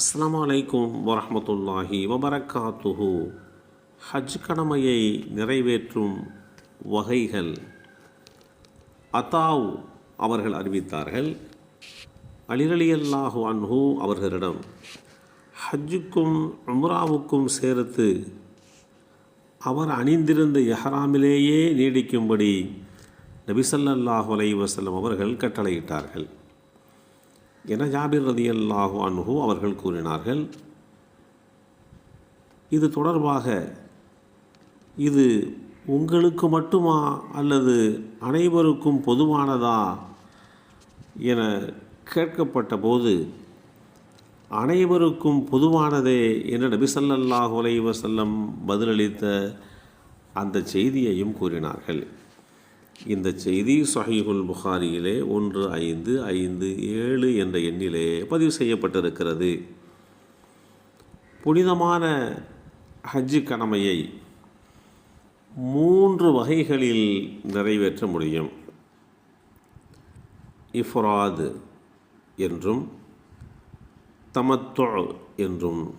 அஸ்லாம் வலைக்கும் வரமத்துல்லாஹி வபரக்காத்துஹு ஹஜ் கடமையை நிறைவேற்றும் வகைகள் அதாவ் அவர்கள் அறிவித்தார்கள். அலிரலியல்லாஹு அன்ஹு அவர்களிடம் ஹஜ்ஜுக்கும் உம்ராவுக்கும் சேர்த்து அவர் அணிந்திருந்த எஹராமிலேயே நீடிக்கும்படி நபிசல்லாஹு அலைஹி வஸல்லம் அவர்கள் கட்டளையிட்டார்கள். என ஜாபிர் ரதியல்லாஹு அன்ஹு அவர்கள் கூறினார்கள். இது தொடர்பாக இது உங்களுக்கு மட்டுமா அல்லது அனைவருக்கும் பொதுவானதா என கேட்கப்பட்ட போது அனைவருக்கும் பொதுவானதே என்று நபிசல்லாஹு அலைஹி வஸல்லம் பதிலளித்த அந்த செய்தியையும் கூறினார்கள். இந்த செய்தி சஹீஹுல் புகாரியிலே ஒன்று ஐந்து ஐந்து ஏழு என்ற எண்ணிலே பதிவு செய்யப்பட்டிருக்கிறது. புனிதமான ஹஜ்ஜு கடமையை மூன்று வகைகளில் நிறைவேற்ற முடியும். இஃப்ராது என்றும் தமத்து என்றும்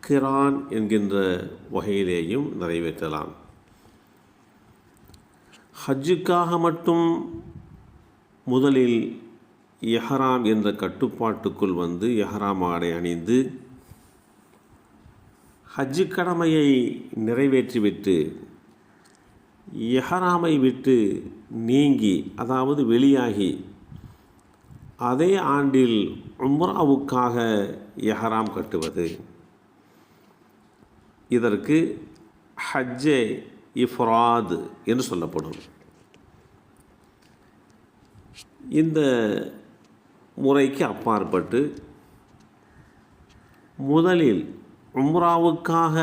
கிரான் என்கின்ற வகையிலேயும் நிறைவேற்றலாம். ஹஜ்ஜுக்காக மட்டும் முதலில் எஹராம் என்ற கட்டுப்பாட்டுக்குள் வந்து எஹராம் ஆடை அணிந்து ஹஜ்ஜு கடமையை நிறைவேற்றிவிட்டு எஹராமை விட்டு நீங்கி அதாவது வெளியாகி அதே ஆண்டில் உம்ராவுக்காக எஹராம் கட்டுவது. இதற்கு ஹஜ்ஜே இஃப்ராத் என்று சொல்லப்படும். இந்த முறைக்கு அப்பாற்பட்டு முதலில் உம்ராவுக்காக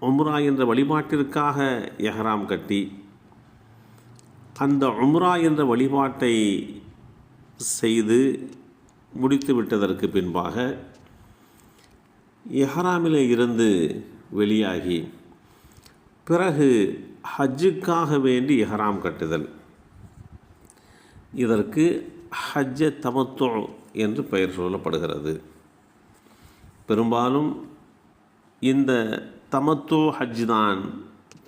உம்ரா என்ற வழிபாட்டிற்காக எஹராம் கட்டி அந்த உம்ரா என்ற வழிபாட்டை செய்து முடித்து விட்டதற்கு பின்பாக எஹராமிலே இருந்து வெளியாகி பிறகு ஹஜ்ஜுக்காக வேண்டி எஹராம் கட்டுதல். இதற்கு ஹஜ்ஜ தமத்து என்று பெயர் சொல்லப்படுகிறது. பெரும்பாலும் இந்த தமத்து ஹஜ் தான்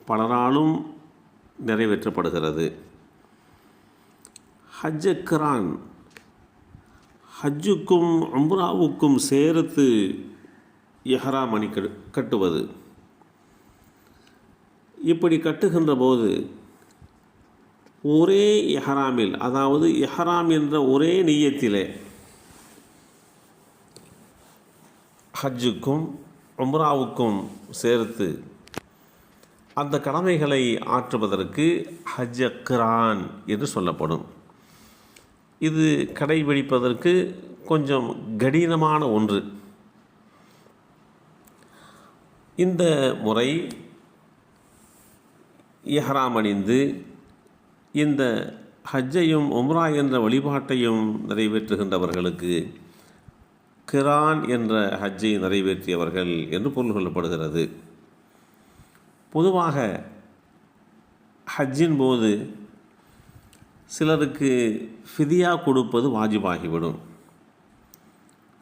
பலராலும் நிறைவேற்றப்படுகிறது. ஹஜ்ஜ கிரான் ஹஜ்ஜுக்கும் உம்ராவுக்கும் சேர்த்து எஹராம் அணி கட்டுவது. இப்படி கட்டுகின்ற போது ஒரே எஹராமில் அதாவது எஹராம் என்ற ஒரே நீயத்திலே ஹஜ்ஜுக்கும் உம்ராவுக்கும் சேர்த்து அந்த கடமைகளை ஆற்றுவதற்கு ஹஜ்ஜக்ரான் என்று சொல்லப்படும். இது கடைபிடிப்பதற்கு கொஞ்சம் கடினமான ஒன்று. இந்த முறை இஹ்ராம் அணிந்து இந்த ஹஜ்ஜையும் உம்ரா என்ற வழிபாட்டையும் நிறைவேற்றுகின்றவர்களுக்கு கிரான் என்ற ஹஜ்ஜை நிறைவேற்றியவர்கள் என்று பொருள் கொள்ளப்படுகிறது. பொதுவாக ஹஜ்ஜின் போது சிலருக்கு ஃபிதியா கொடுப்பது வாஜிபாகிவிடும்.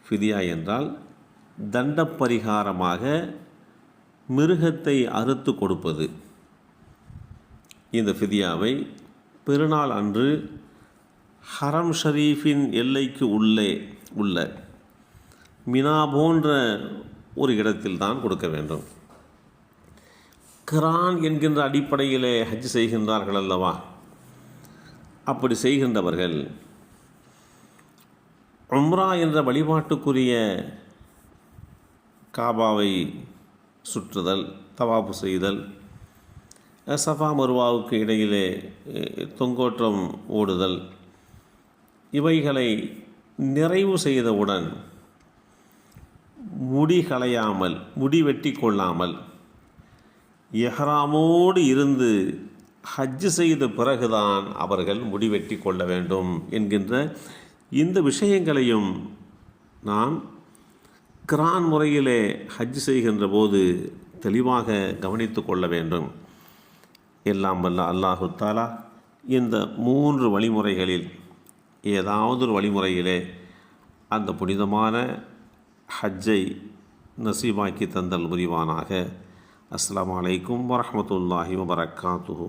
ஃபிதியா என்றால் தண்ட பரிகாரமாக மிருகத்தை அறுத்து கொடுப்பது. இந்த ஃபிதியாவை பெருநாள் அன்று ஹரம் ஷரீஃபின் எல்லைக்கு உள்ளே உள்ள மினா போன்ற ஒரு இடத்தில் தான் கொடுக்க வேண்டும். கிரான் என்கின்ற அடிப்படையிலே ஹஜ் செய்கின்றார்கள் அல்லவா? அப்படி செய்கின்றவர்கள் உம்ரா என்ற வழிபாட்டுக்குரிய காபாவை சுற்றுதல் தவாப்பு செய்தல் சஃபா மருவாவுக்கு இடையிலே தொங்கோற்றம் ஓடுதல். இவைகளை நிறைவு செய்தவுடன் முடி களையாமல் முடி வெட்டி கொள்ளாமல் எஹ்ராமோடு இருந்து ஹஜ்ஜு செய்த பிறகுதான் அவர்கள் முடிவெட்டி கொள்ள வேண்டும் என்கின்ற இந்த விஷயங்களையும் நாம் கிரான் முறையிலே ஹஜ் செய்கின்ற போது தெளிவாக கவனித்து கொள்ள வேண்டும். எல்லாம் வல்ல அல்லாஹு தாலா இந்த மூன்று வழிமுறைகளில் ஏதாவது ஒரு வழிமுறையிலே அந்த புனிதமான ஹஜ்ஜை நசீபாக்கி தந்தல் புரிவானாக. அஸ்லாம் அலைக்கும் வரமத்துல்லாஹி வபரகாத்துஹு